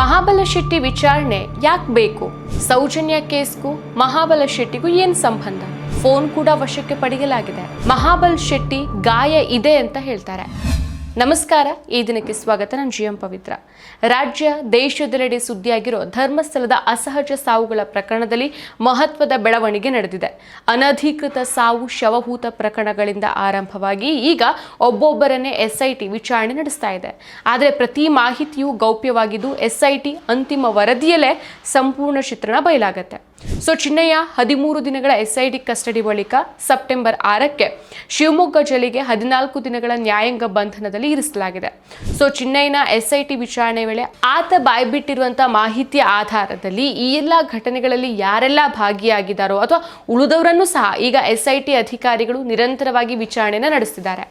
ಮಹಾಬಲ ಶೆಟ್ಟಿ ವಿಚಾರಣೆ ಯಾಕೆ ಬೇಕು? ಸೌಜನ್ಯ ಕೇಸ್ಗೂ ಮಹಾಬಲ ಶೆಟ್ಟಿಗೂ ಏನ್ ಸಂಬಂಧ? ಫೋನ್ ಕೂಡ ವಶಕ್ಕೆ ಪಡೆಯಲಾಗಿದೆ. ಮಹಾಬಲ್ ಶೆಟ್ಟಿ ಗಾಯ ಇದೆ ಅಂತ ಹೇಳ್ತಾರೆ. ನಮಸ್ಕಾರ, ಈ ದಿನಕ್ಕೆ ಸ್ವಾಗತ. ನಾನು ಜಿ ಎಂ ಪವಿತ್ರ. ರಾಜ್ಯ, ದೇಶದೆಲ್ಲೆಡೆ ಸುದ್ದಿಯಾಗಿರೋ ಧರ್ಮಸ್ಥಳದ ಅಸಹಜ ಸಾವುಗಳ ಪ್ರಕರಣದಲ್ಲಿ ಮಹತ್ವದ ಬೆಳವಣಿಗೆ ನಡೆದಿದೆ. ಅನಧಿಕೃತ ಸಾವು ಶವಹೂತ ಪ್ರಕರಣಗಳಿಂದ ಆರಂಭವಾಗಿ ಈಗ ಒಬ್ಬೊಬ್ಬರನ್ನೇ ಎಸ್ಐಟಿ ವಿಚಾರಣೆ ನಡೆಸ್ತಾ ಇದೆ. ಆದರೆ ಪ್ರತಿ ಮಾಹಿತಿಯೂ ಗೌಪ್ಯವಾಗಿದ್ದು ಎಸ್ಐಟಿ ಅಂತಿಮ ವರದಿಯಲ್ಲೇ ಸಂಪೂರ್ಣ ಚಿತ್ರಣ ಬಯಲಾಗತ್ತೆ. ಸೊ ಚಿನ್ನಯ್ಯ ಹದಿಮೂರು ದಿನಗಳ ಎಸ್ಐಡಿ ಕಸ್ಟಡಿ ಬಳಿಕ ಸೆಪ್ಟೆಂಬರ್ ಆರಕ್ಕೆ ಶಿವಮೊಗ್ಗ ಜೈಲಿಗೆ ಹದಿನಾಲ್ಕು ದಿನಗಳ ನ್ಯಾಯಾಂಗ ಬಂಧನದಲ್ಲಿ ಇರಿಸಲಾಗಿದೆ. ಸೊ ಚಿನ್ನಯ್ಯನ ಎಸ್ಐಟಿ ವಿಚಾರಣೆ ವೇಳೆ ಆತ ಬಾಯ್ಬಿಟ್ಟಿರುವಂತಹ ಮಾಹಿತಿಯ ಆಧಾರದಲ್ಲಿ ಈ ಎಲ್ಲ ಘಟನೆಗಳಲ್ಲಿ ಯಾರೆಲ್ಲ ಭಾಗಿಯಾಗಿದ್ದಾರೋ ಅಥವಾ ಉಳಿದವರನ್ನು ಸಹ ಈಗ ಎಸ್ಐಟಿ ಅಧಿಕಾರಿಗಳು ನಿರಂತರವಾಗಿ ವಿಚಾರಣೆನ ನಡೆಸಿದ್ದಾರೆ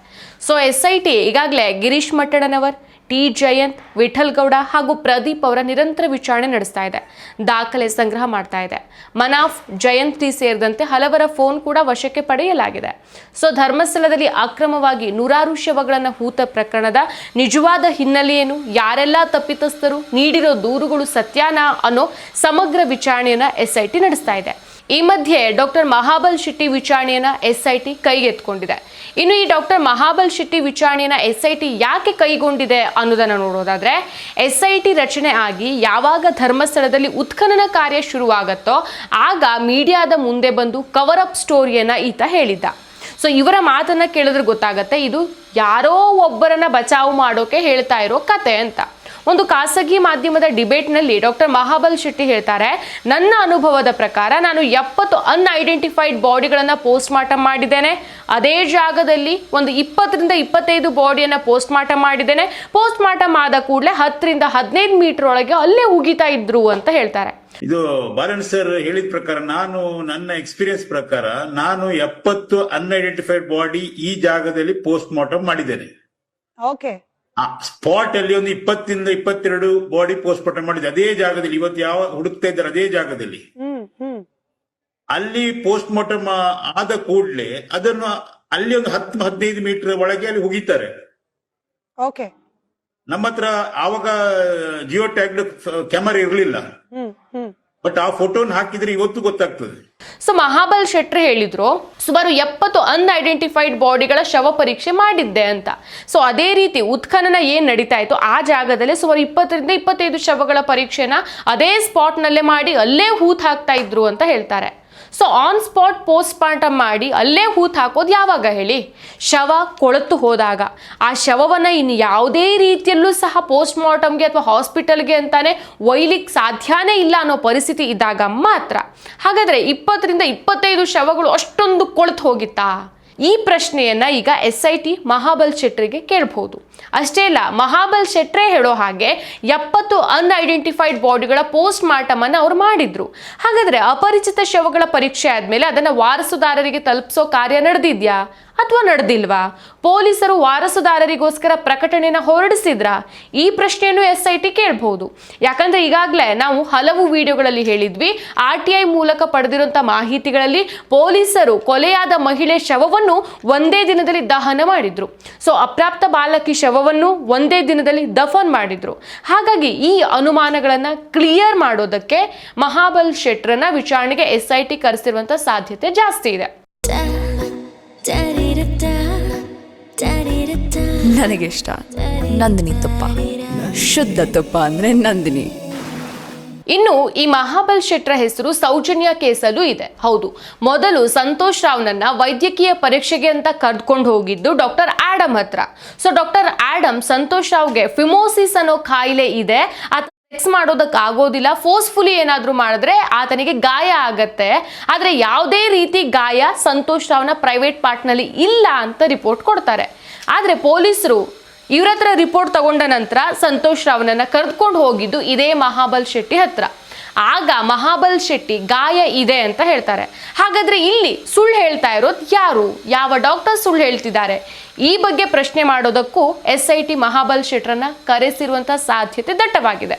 ಸೊ ಎಸ್ಐಟಿ ಈಗಾಗಲೇ ಗಿರೀಶ್ ಮಟ್ಟಣ್ಣನವರ್ ಟಿ ಜಯಂತ್ ವಿಠಲ್ಗೌಡ ಹಾಗೂ ಪ್ರದೀಪ್ ಅವರ ನಿರಂತರ ವಿಚಾರಣೆ ನಡೆಸ್ತಾ ಇದೆ. ದಾಖಲೆ ಸಂಗ್ರಹ ಮಾಡ್ತಾ ಇದೆ. ಮನಾಫ್, ಜಯಂತ್ ಸೇರಿದಂತೆ ಹಲವರ ಫೋನ್ ಕೂಡ ವಶಕ್ಕೆ ಪಡೆಯಲಾಗಿದೆ. ಸೊ, ಧರ್ಮಸ್ಥಳದಲ್ಲಿ ಅಕ್ರಮವಾಗಿ ನೂರಾರು ಶವಗಳನ್ನು ಹೂತ ಪ್ರಕರಣದ ನಿಜವಾದ ಹಿನ್ನೆಲೆಯೇನು ಯಾರೆಲ್ಲ ತಪ್ಪಿತಸ್ಥರು? ನೀಡಿರೋ ದೂರುಗಳು ಸತ್ಯಾನ ಅನ್ನೋ ಸಮಗ್ರ ವಿಚಾರಣೆಯನ್ನು ಎಸ್ಐಟಿ ನಡೆಸ್ತಾ ಇದೆ. ಈ ಮಧ್ಯೆ ಡಾಕ್ಟರ್ ಮಹಾಬಲ್ ಶೆಟ್ಟಿ ವಿಚಾರಣೆಯನ್ನ ಎಸ್ಐಟಿ ಕೈಗೆತ್ಕೊಂಡಿದೆ ಇನ್ನು ಈ ಡಾಕ್ಟರ್ ಮಹಾಬಲ್ ಶೆಟ್ಟಿ ವಿಚಾರಣೆಯನ್ನ ಎಸ್ಐಟಿ ಯಾಕೆ ಕೈಗೊಂಡಿದೆ ಅನ್ನೋದನ್ನ ನೋಡೋದಾದ್ರೆ, ಎಸ್ಐಟಿ ರಚನೆ ಆಗಿ ಯಾವಾಗ ಧರ್ಮಸ್ಥಳದಲ್ಲಿ ಉತ್ಖನನ ಕಾರ್ಯ ಶುರುವಾಗತ್ತೋ, ಆಗ ಮೀಡಿಯಾದ ಮುಂದೆ ಬಂದು ಕವರ್ ಅಪ್ ಸ್ಟೋರಿಯನ್ನ ಈತ ಹೇಳಿದ್ದ. ಸೊ ಇವರ ಮಾತನ್ನ ಕೇಳಿದ್ರೆ ಗೊತ್ತಾಗತ್ತೆ, ಇದು ಯಾರೋ ಒಬ್ಬರನ್ನ ಬಚಾವು ಮಾಡೋಕೆ ಹೇಳ್ತಾ ಇರೋ ಕತೆ ಅಂತ. ಒಂದು ಖಾಸಗಿ ಮಾಧ್ಯಮದ ಡಿಬೇಟ್ನಲ್ಲಿ ಡಾಕ್ಟರ್ ಮಹಾಬಲ್ ಶೆಟ್ಟಿ ಹೇಳ್ತಾರೆ ನನ್ನ ಅನುಭವದ ಪ್ರಕಾರ ನಾನು ಎಪ್ಪತ್ತು ಅನ್ಐಡೆಂಟಿಫೈಡ್ ಬಾಡಿಗಳನ್ನು ಪೋಸ್ಟ್ ಮಾರ್ಟಮ್ ಮಾಡಿದ್ದೇನೆ. ಅದೇ ಜಾಗದಲ್ಲಿ ಒಂದು ಇಪ್ಪತ್ತರಿಂದ ಇಪ್ಪತ್ತೈದು ಬಾಡಿಯನ್ನು ಪೋಸ್ಟ್ ಮಾರ್ಟಮ್ ಮಾಡಿದ್ದೇನೆ. ಪೋಸ್ಟ್ ಮಾರ್ಟಮ್ ಆದ ಕೂಡಲೇ ಹತ್ತರಿಂದ ಹದಿನೈದು ಮೀಟರ್ ಒಳಗೆ ಅಲ್ಲೇ ಉಗಿತಾ ಇದ್ರು ಅಂತ ಹೇಳ್ತಾರೆ. ಇದು ಬಾಲನ್ ಸರ್ ಹೇಳಿದ ಪ್ರಕಾರ ನಾನು ನನ್ನ ಎಕ್ಸ್ಪೀರಿಯನ್ಸ್ ಪ್ರಕಾರ ನಾನು ಎಪ್ಪತ್ತು ಅನ್ಐಡೆಂಟಿಫೈಡ್ ಬಾಡಿ ಈ ಜಾಗದಲ್ಲಿ ಪೋಸ್ಟ್ ಮಾರ್ಟಮ್ ಮಾಡಿದ್ದೇನೆ. ಓಕೆ. ಆ ಸ್ಪಾಟ್ ಅಲ್ಲಿ ಒಂದು ಇಪ್ಪತ್ತಿಂದ ಇಪ್ಪತ್ತೆರಡು ಬಾಡಿ ಪೋಸ್ಟ್ ಮಾರ್ಟಮ್ ಮಾಡಿದೆ ಅದೇ ಜಾಗದಲ್ಲಿ ಇವತ್ತು ಯಾವ ಹುಡುಕ್ತಾ ಇದ್ದಾರೆ ಅದೇ ಜಾಗದಲ್ಲಿ. ಅಲ್ಲಿ ಪೋಸ್ಟ್ ಮಾರ್ಟಮ್ ಆದ ಕೂಡಲೇ ಅದನ್ನು ಅಲ್ಲಿ ಒಂದು ಹತ್ತು ಹದಿನೈದು ಮೀಟರ್ ಒಳಗೆ ಅಲ್ಲಿ ಹುಗಿತಾರೆ ಓಕೆ. ನಮ್ಮ ಹತ್ರ ಆವಾಗ ಜಿಯೋ ಟ್ಯಾಗ್ ಕ್ಯಾಮರಾ ಇರಲಿಲ್ಲ. ಬಟ್ ಆ ಫೋಟೋನ ಹಾಕಿದ್ರೆ ಇವತ್ತು ಗೊತ್ತಾಗ್ತದೆ. ಸೊ ಮಹಾಬಲ್ ಶೆಟ್ರಿ ಹೇಳಿದ್ರು, ಸುಮಾರು ಎಪ್ಪತ್ತು ಅನ್ಐಡೆಂಟಿಫೈಡ್ ಬಾಡಿಗಳ ಶವ ಪರೀಕ್ಷೆ ಮಾಡಿದ್ದೆ ಅಂತ. ಸೊ ಅದೇ ರೀತಿ ಉತ್ಖನನ ಏನು ನಡೀತಾ ಇತ್ತು, ಆ ಜಾಗದಲ್ಲಿ ಸುಮಾರು ಇಪ್ಪತ್ತರಿಂದ ಇಪ್ಪತ್ತೈದು ಶವಗಳ ಪರೀಕ್ಷೆನ ಅದೇ ಸ್ಪಾಟ್ನಲ್ಲೇ ಮಾಡಿ ಅಲ್ಲೇ ಹೂತ್ ಹಾಕ್ತಾ ಇದ್ರು ಅಂತ ಹೇಳ್ತಾರೆ. So on spot post mortem ಮಾಡಿ, ಅಲ್ಲೇ ಹೂತ್ ಹಾಕೋದು ಯಾವಾಗ ಹೇಳಿ? ಶವ ಕೊಳತು ಹೋದಾಗ. ಆ ಶವವನ್ನು ಇನ್ನು ಯಾವುದೇ ರೀತಿಯಲ್ಲೂ ಸಹ ಪೋಸ್ಟ್ ಮಾರ್ಟಮ್ಗೆ ಅಥವಾ ಹಾಸ್ಪಿಟಲ್ಗೆ ಅಂತಾನೆ ಒಯ್ಲಿಕ್ಕೆ ಸಾಧ್ಯನೇ ಇಲ್ಲ ಅನ್ನೋ ಪರಿಸ್ಥಿತಿ ಇದ್ದಾಗ ಮಾತ್ರ. ಹಾಗಾದರೆ ಇಪ್ಪತ್ತರಿಂದ ಇಪ್ಪತ್ತೈದು ಶವಗಳು ಅಷ್ಟೊಂದು ಕೊಳತು ಹೋಗಿತ್ತಾ? ಈ ಪ್ರಶ್ನೆಯನ್ನ ಈಗ ಎಸ್ ಐ ಟಿ ಮಹಾಬಲ್ ಶೆಟ್ರಿಗೆ ಕೇಳಬಹುದು ಅಷ್ಟೇ ಅಲ್ಲ, ಮಹಾಬಲ್ ಶೆಟ್ರೆ ಹೇಳೋ ಹಾಗೆ ಎಪ್ಪತ್ತು ಅನ್ಐಡೆಂಟಿಫೈಡ್ ಬಾಡಿಗಳ ಪೋಸ್ಟ್ ಮಾರ್ಟಮ್ ಅನ್ನ ಅವ್ರು ಮಾಡಿದ್ರು. ಹಾಗಾದ್ರೆ ಅಪರಿಚಿತ ಶವಗಳ ಪರೀಕ್ಷೆ ಆದ್ಮೇಲೆ ಅದನ್ನ ವಾರಸುದಾರರಿಗೆ ತಲುಪಿಸೋ ಕಾರ್ಯ ನಡೆದಿದ್ಯಾ? ಅಥವಾ ನಡೆದಿಲ್ವಾ? ಪೊಲೀಸರು ವಾರಸುದಾರರಿಗೋಸ್ಕರ ಪ್ರಕಟಣೆನ ಹೊರಡಿಸಿದ್ರಾ? ಈ ಪ್ರಶ್ನೆಯನ್ನು ಎಸ್ ಐ ಟಿ ಕೇಳಬಹುದು. ಯಾಕಂದ್ರೆ ಈಗಾಗಲೇ ನಾವು ಹಲವು ವಿಡಿಯೋಗಳಲ್ಲಿ ಹೇಳಿದ್ವಿ, ಆರ್ ಟಿ ಐ ಮೂಲಕ ಪಡೆದಿರುವಂತಹ ಮಾಹಿತಿಗಳಲ್ಲಿ ಪೊಲೀಸರು ಕೊಲೆಯಾದ ಮಹಿಳೆ ಶವವನ್ನು ಒಂದೇ ದಿನದಲ್ಲಿ ದಹನ ಮಾಡಿದ್ರು. ಸೊ ಅಪ್ರಾಪ್ತ ಬಾಲಕಿ ಶವವನ್ನು ಒಂದೇ ದಿನದಲ್ಲಿ ದಫನ್ ಮಾಡಿದ್ರು. ಹಾಗಾಗಿ ಈ ಅನುಮಾನಗಳನ್ನ ಕ್ಲಿಯರ್ ಮಾಡೋದಕ್ಕೆ ಮಹಾಬಲ್ ಶೆಟ್ರನ್ನ ವಿಚಾರಣೆಗೆ ಎಸ್ ಐ ಟಿ ಕರೆಸಿರುವಂತ ಸಾಧ್ಯತೆ ಜಾಸ್ತಿ ಇದೆ. ನನಗೆ ಇಷ್ಟ ನಂದಿನಿ ತುಪ್ಪ. ಶುದ್ಧ ತುಪ್ಪ ಅಂದ್ರೆ ನಂದಿನಿ. ಇನ್ನು ಈ ಮಹಾಬಲ್ ಶೆಟ್ರ ಹೆಸರು ಸೌಜನ್ಯ ಕೇಸಲ್ಲೂ ಇದೆ. ಹೌದು ಮೊದಲು ಸಂತೋಷ್ ರಾವ್ನನ್ನ ವೈದ್ಯಕೀಯ ಪರೀಕ್ಷೆಗೆ ಅಂತ ಕರೆದುಕೊಂಡು ಹೋಗಿದ್ದು ಡಾಕ್ಟರ್ ಆಡಮ್ ಹತ್ರ. ಸೊ ಡಾಕ್ಟರ್ ಆಡಮ್ ಸಂತೋಷ್ ರಾವ್ಗೆ ಫಿಮೋಸಿಸ್ ಅನ್ನೋ ಕಾಯಿಲೆ ಇದೆ. ಸೆಕ್ಸ್ ಮಾಡೋದಕ್ಕೆ ಆಗೋದಿಲ್ಲ ಫೋರ್ಸ್ಫುಲಿ ಏನಾದರೂ ಮಾಡಿದ್ರೆ ಆತನಿಗೆ ಗಾಯ ಆಗತ್ತೆ. ಆದರೆ ಯಾವುದೇ ರೀತಿ ಗಾಯ ಸಂತೋಷ್ ರಾವ್ನ ಪ್ರೈವೇಟ್ ಪಾರ್ಟ್ನಲ್ಲಿ ಇಲ್ಲ ಅಂತ ರಿಪೋರ್ಟ್ ಕೊಡ್ತಾರೆ. ಆದರೆ ಪೊಲೀಸರು ಇವ್ರ ಹತ್ರ ರಿಪೋರ್ಟ್ ತಗೊಂಡ ನಂತರ ಸಂತೋಷ್ ರಾವ್ನನ್ನು ಕರೆದುಕೊಂಡು ಹೋಗಿದ್ದು ಇದೇ ಮಹಾಬಲ್ ಶೆಟ್ಟಿ ಹತ್ರ. ಆಗ ಮಹಾಬಲ್ ಶೆಟ್ಟಿ ಗಾಯ ಇದೆ ಅಂತ ಹೇಳ್ತಾರೆ. ಹಾಗಾದ್ರೆ ಇಲ್ಲಿ ಸುಳ್ಳು ಹೇಳ್ತಾ ಇರೋದು ಯಾರು? ಯಾವ ಡಾಕ್ಟರ್ ಸುಳ್ಳು ಹೇಳ್ತಿದ್ದಾರೆ? ಈ ಬಗ್ಗೆ ಪ್ರಶ್ನೆ ಮಾಡೋದಕ್ಕೂ ಎಸ್ ಐ ಟಿ ಮಹಾಬಲ್ ಶೆಟ್ರನ್ನ ಕರೆಸಿರುವಂಥ ಸಾಧ್ಯತೆ ದಟ್ಟವಾಗಿದೆ.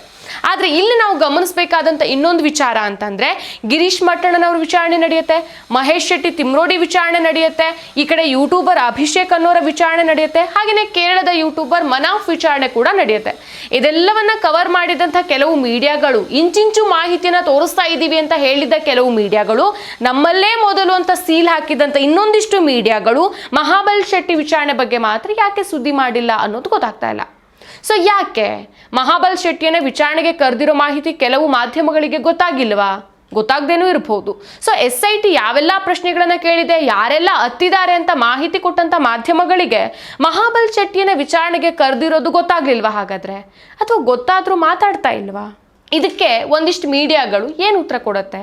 ಆದ್ರೆ ಇಲ್ಲಿ ನಾವು ಗಮನಿಸಬೇಕಾದಂತ ಇನ್ನೊಂದು ವಿಚಾರ ಅಂತಂದರೆ ಗಿರೀಶ್ ಮಟ್ಟಣ್ಣನವ್ರ ವಿಚಾರಣೆ ನಡೆಯುತ್ತೆ, ಮಹೇಶ್ ಶೆಟ್ಟಿ ತಿಮ್ರೋಡಿ ವಿಚಾರಣೆ ನಡೆಯುತ್ತೆ, ಈ ಕಡೆ ಯೂಟ್ಯೂಬರ್ ಅಭಿಷೇಕ್ ಅನ್ನೋರ ವಿಚಾರಣೆ ನಡೆಯುತ್ತೆ ಹಾಗೆಯೇ ಕೇರಳದ ಯೂಟ್ಯೂಬರ್ ಮನಾಫ್ ವಿಚಾರಣೆ ಕೂಡ ನಡೆಯುತ್ತೆ. ಇದೆಲ್ಲವನ್ನ ಕವರ್ ಮಾಡಿದಂಥ ಕೆಲವು ಮೀಡಿಯಾಗಳು, ಇಂಚಿಂಚು ಮಾಹಿತಿನ ತೋರಿಸ್ತಾ ಇದ್ದೀವಿ ಅಂತ ಹೇಳಿದ ಕೆಲವು ಮೀಡಿಯಾಗಳು, ನಮ್ಮಲ್ಲೇ ಮೊದಲು ಅಂತ ಸೀಲ್ ಹಾಕಿದಂತ ಇನ್ನೊಂದಿಷ್ಟು ಮೀಡಿಯಾಗಳು ಮಹಾಬಲ್ ಶೆಟ್ಟಿ ವಿಚಾರಣೆ ಬಗ್ಗೆ ಮಾತ್ರ ಯಾಕೆ ಸುದ್ದಿ ಮಾಡಿಲ್ಲ ಅನ್ನೋದು ಗೊತ್ತಾಗ್ತಾ ಇಲ್ಲ. ಸೊ ಯಾಕೆ? ಮಹಾಬಲ್ ಶೆಟ್ಟಿಯನ್ನು ವಿಚಾರಣೆಗೆ ಕರೆದಿರೋ ಮಾಹಿತಿ ಕೆಲವು ಮಾಧ್ಯಮಗಳಿಗೆ ಗೊತ್ತಾಗಿಲ್ವಾ? ಗೊತ್ತಾಗ್ದೇನೂ ಇರಬಹುದು ಸೊ ಎಸ್ ಐ ಟಿ ಯಾವೆಲ್ಲ ಪ್ರಶ್ನೆಗಳನ್ನ ಕೇಳಿದೆ, ಯಾರೆಲ್ಲ ಹತ್ತಿದ್ದಾರೆ ಅಂತ ಮಾಹಿತಿ ಕೊಟ್ಟಂತ ಮಾಧ್ಯಮಗಳಿಗೆ ಮಹಾಬಲ್ ಶೆಟ್ಟಿಯನ್ನ ವಿಚಾರಣೆಗೆ ಕರೆದಿರೋದು ಗೊತ್ತಾಗ್ಲಿಲ್ವಾ ಹಾಗಾದ್ರೆ? ಅಥವಾ ಗೊತ್ತಾದ್ರೂ ಮಾತಾಡ್ತಾ ಇಲ್ವಾ? ಇದಕ್ಕೆ ಒಂದಿಷ್ಟು ಮೀಡಿಯಾಗಳು ಏನು ಉತ್ತರ ಕೊಡುತ್ತೆ?